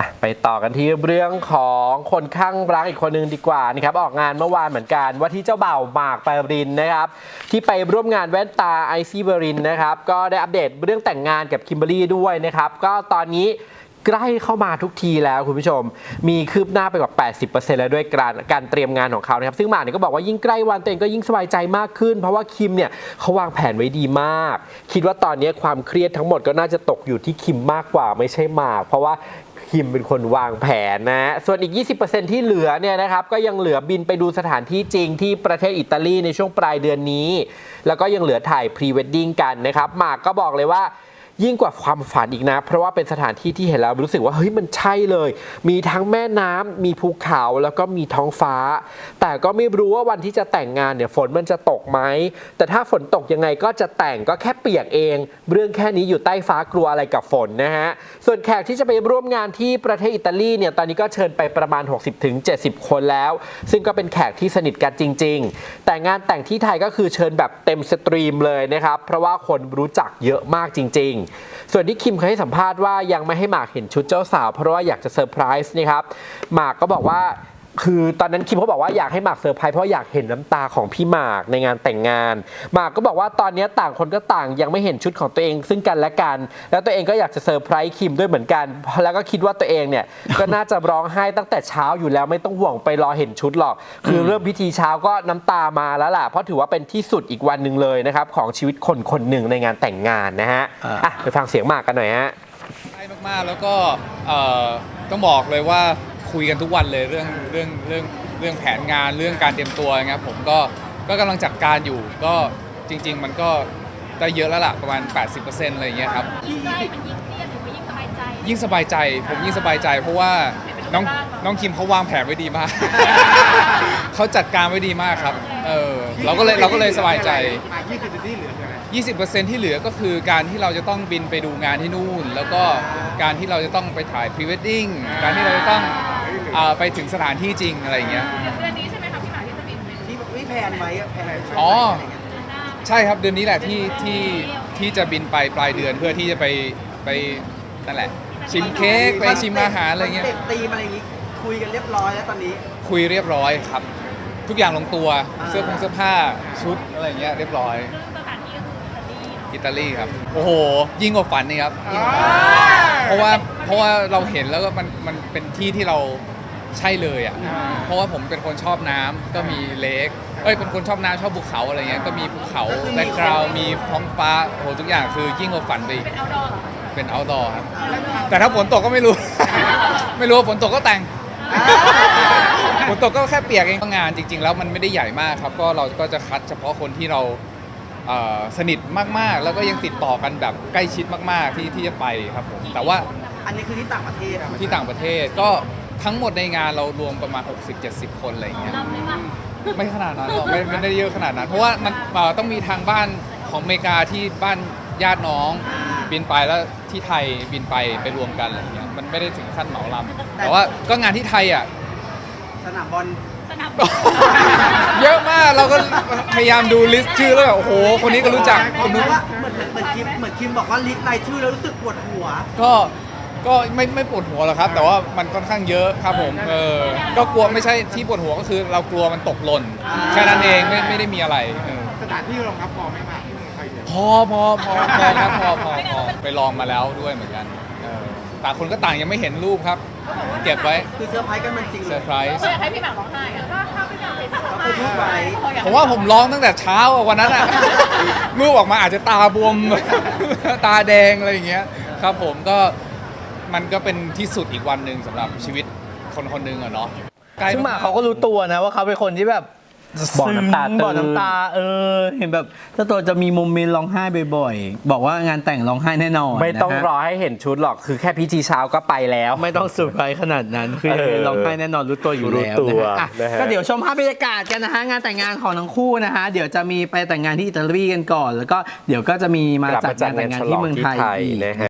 อะไปต่อกันที่เรื่องของคนข้างรักอีกคนนึงดีกว่านะครับออกงานเมื่อวานเหมือนกัน ว่าที่เจ้าบ่าวหมากปรินนะครับที่ไปร่วมงานแว่นตาไอซีเบรินนะครับก็ได้อัปเดตเรื่องแต่งงานกับคิมเบอรี่ด้วยนะครับก็ตอนนี้ ใกล้เข้ามาทุกทีแล้วคุณผู้ชม มีคืบหน้าไปกว่า 80%แล้วด้วยการการเตรียมงานของเขานะครับ ซึ่งหมากเนี่ยก็บอกว่ายิ่งใกล้วันตัวเองก็ยิ่งสบายใจมากขึ้น เพราะว่าคิมเนี่ยเขาวางแผนไว้ดีมาก คิดว่าตอนนี้ความเครียดทั้งหมดก็น่าจะตกอยู่ที่คิมมากกว่าไม่ใช่หมาก เพราะว่าคิมเป็นคนวางแผนนะ ส่วนอีก 20%ที่เหลือเนี่ยนะครับ ก็ยังเหลือบินไปดูสถานที่จริงที่ประเทศอิตาลีในช่วงปลายเดือนนี้ แล้วก็ยังเหลือถ่ายพรีเวดดิ้งกันนะครับ หมากก็บอกเลยว่า ยิ่งกว่าความฝันอีกนะ เพราะว่าเป็นสถานที่ที่เห็นแล้วรู้สึกว่าเฮ้ยมันใช่เลย มีทั้งแม่น้ำมีภูเขาแล้วก็มีท้องฟ้า แต่ก็ไม่รู้ว่าวันที่จะแต่งงานเนี่ยฝนมันจะตกไหมแต่ถ้าฝนตกยังไงก็จะแต่งก็แค่เปียกเอง เรื่องแค่นี้อยู่ใต้ฟ้ากลัวอะไรกับฝนนะฮะส่วนแขกที่จะไปร่วมงานที่ประเทศอิตาลีเนี่ยตอนนี้ก็เชิญไปประมาณ 60-70 คนแล้ว ซึ่งก็เป็นแขกที่สนิทกันจริง ๆ แต่งานแต่งที่ไทยก็คือเชิญแบบเต็มสตรีมเลยนะครับเพราะว่าคนรู้จักเยอะมากจริง ๆส่วนที่คิมเคยให้สัมภาษณ์ว่ายังไม่ให้หมากเห็นชุดเจ้าสาวเพราะว่าอยากจะเซอร์ไพรส์นะครับหมากก็บอกว่า คือตอนนั้นคิมเขาบอกว่าอยากให้หมากเซอร์ไพรส์เพราะอยากเห็นน้ำตาของพี่หมากในงานแต่งงาน หมากก็บอกว่าตอนนี้ต่างคนก็ต่างยังไม่เห็นชุดของตัวเองซึ่งกันและกัน แล้วตัวเองก็อยากจะเซอร์ไพรส์คิมด้วยเหมือนกัน แล้วก็คิดว่าตัวเองเนี่ย ก็น่าจะร้องไห้ตั้งแต่เช้าอยู่แล้วไม่ต้องห่วงไปรอเห็นชุดหรอก คือเริ่มพิธีเช้าก็น้ำตามาแล้วล่ะเพราะถือว่าเป็นที่สุดอีกวันหนึ่งเลยนะครับของชีวิตคนคนหนึ่งในงานแต่งงานนะฮะอ่าอะไปฟังเสียงหมากกันหน่อยฮะใช่มากๆแล้วก็เอ่อต้องบอกเลยว่า คุยกันทุกวันเลยเรื่องเรื่องเรื่องเรื่องแผนงานเรื่องการเตรียมตัวนะครับผมก็ก็กำลังจัดการอยู่ ก็จริง ๆ มันก็ได้เยอะแล้วล่ะประมาณ 80%อะไรอย่างเงี้ยครับ ยิ่งใกล้มันยิ่งเครียดหรือว่ายิ่งสบายใจ ยิ่งสบายใจผมยิ่งสบายใจ เพราะว่าน้องน้องคิมเขาวางแผนไว้ดีมาก เขาจัดการไว้ดีมากครับเออเราก็เลยเราก็เลยสบายใจ20%ที่เหลือก็คือการที่เราจะต้องบินไปดูงานที่นู่น แล้วก็การที่เราจะต้องไปถ่ายพรีเวดดิ้งการที่เราจะต้อง อ่าไปถึงสถานที่จริงอะไรอย่างเงี้ยเดือนนี้ใช่ไหมคะพี่หมากที่จะบินไปที่ไม่แพลนไว้อะแพลนอ๋อเดือนหน้าใช่ครับเดือนนี้แหละที่ที่ที่จะบินไปปลายเดือนเพื่อที่จะไปไปนั่นแหละ ชิมเค้กไปชิมอาหารอะไรเงี้ย คอนซ็ปต์ตีมอะไรอย่างงี้คุยกันเรียบร้อยแล้วตอนนี้ คุยเรียบร้อยครับ ทุกอย่างลงตัวอ่า เสื้อผงเสื้อผ้าชุดอะไรเงี้ยเรียบร้อยซึ่งสถานที่ก็คืออิตาลีเนาะอิตาลีครับโอ้โห ยิ่งกว่าฝันนี่ครับยิ่งกว่าฝันเพราะว่าเพราะว่าเราเห็นแล้วก็มันมันเป็นที่ที่เรา ใช่เลยอะ เพราะว่าผมเป็นคนชอบน้ำก็มีเลคเอ้ยเป็นคนชอบน้ำชอบภูเขาอะไรเงี้ย ก็มีภูเขาแบ็กกราวมีท้องฟ้าโอ้โหทุกอย่างคือยิ่งกว่าฝันไปอีก เป็นเอาดอร์เหรอเป็น outdoor ครับ แต่ถ้าฝนตกก็ไม่รู้ ไม่รู้ว่าฝนตกก็แต่ง ฝนตกก็แค่เปียกเองงานจริง ๆ แล้วมันไม่ได้ใหญ่มากครับ ก็เราก็จะคัดเฉพาะคนที่เราเอ่อสนิทมากๆ แล้วก็ยังติดต่อกันแบบใกล้ชิดมากๆที่ที่จะไปครับผมแต่ว่า อันนี้คือที่ต่างประเทศอะที่ต่างประเทศก็ ทั้งหมดในงานเรารวมประมาณ 60-70 คนอะไรอย่างเงี้ยจำได้ปะไม่ขนาดนั้นหรอกไม่ไม่ได้เยอะขนาดนั้น เพราะว่ามันเอ่อต้องมีทางบ้านของอเมริกาที่บ้านญาติน้อง บินไปแล้วที่ไทยบินไปไปรวมกันอะไรอย่างเงี้ยมันไม่ได้ถึงขั้นเหมาลำแต่ว่าก็งานที่ไทยอะ สนามบอลสนามเยอะมากเราก็พยายามดูลิสต์ชื่อแล้วแบบโอ้โห คนนี้ก็รู้จักเพคนนู้นราะว่าเหมือนเหมือนคิมเหมือนคิมบอกว่าลิสต์รายชื่อแล้วรู้สึกปวดหัว ก็ ก็ไม่ไม่ปวดหัวหรอกครับ แต่ว่ามันค่อนข้างเยอะครับผมเออก็กลัวไม่ใช่ที่ปวดหัวก็คือ เรากลัวมันตกหล่นแค่นั้นเองไม่ไม่ได้มีอะไรเออสถานที่รองรับพอไหม่มากที่เมืองไทยเนี่ยพอพอพอพอครับพอพอพอไปลองมาแล้วด้วยเหมือนกันเออต่างคนก็ต่างยังไม่เห็นรูปครับ เก็บไว้คือเซอร์ไพรส์กันมันจริงเซเลอยร์ไพรส์เขาอยากให้พี่หมากร้องไห้อะถ้าถ้าพี่หมากเป็นร้องก็คือพูดไว้ผมว่าผมร้องตั้งแต่เช้าอะวันนั้นอะรูปออกมาอาจจะตาบวม ตาแดงอะไรอย่างเงี้ยครับผมก็ มันก็เป็นที่สุดอีกวันหนึ่งสำหรับชีวิตคนคนหนึ่งอะเนาะใกล้ซึ่งหมากเขาก็รู้ตัวนะว่าเขาเป็นคนที่แบบบ่อน้ำตาซึ้งตื้นบ่อน้ำตา เออ เห็นแบบเจ้าตัวจะมีโมเมนต์ร้องไห้บ่อยๆ บอกว่างานแต่งร้องไห้แน่นอนไม่ต้องนะฮะรอให้เห็นชุดหรอกคือแค่พิธีเช้าก็ไปแล้ว ไม่ต้องเซอร์ไพรส์ขนาดนั้น คือเออร้องไห้แน่นอนรู้ตัวอยู่รู้แล้วตัวนะฮะอะนะฮะ ก็เดี๋ยวชมภาพบรรยากาศกันนะฮะงานแต่งงานของทั้งคู่นะฮะเดี๋ยวจะมีไปแต่งงานที่อิตาลีกันก่อน แล้วก็เดี๋ยวก็จะมีมากลับจัดมาจัดงานแต่งางงานนฉลที่องเมืองที่ไทยไทยอีก นะฮะ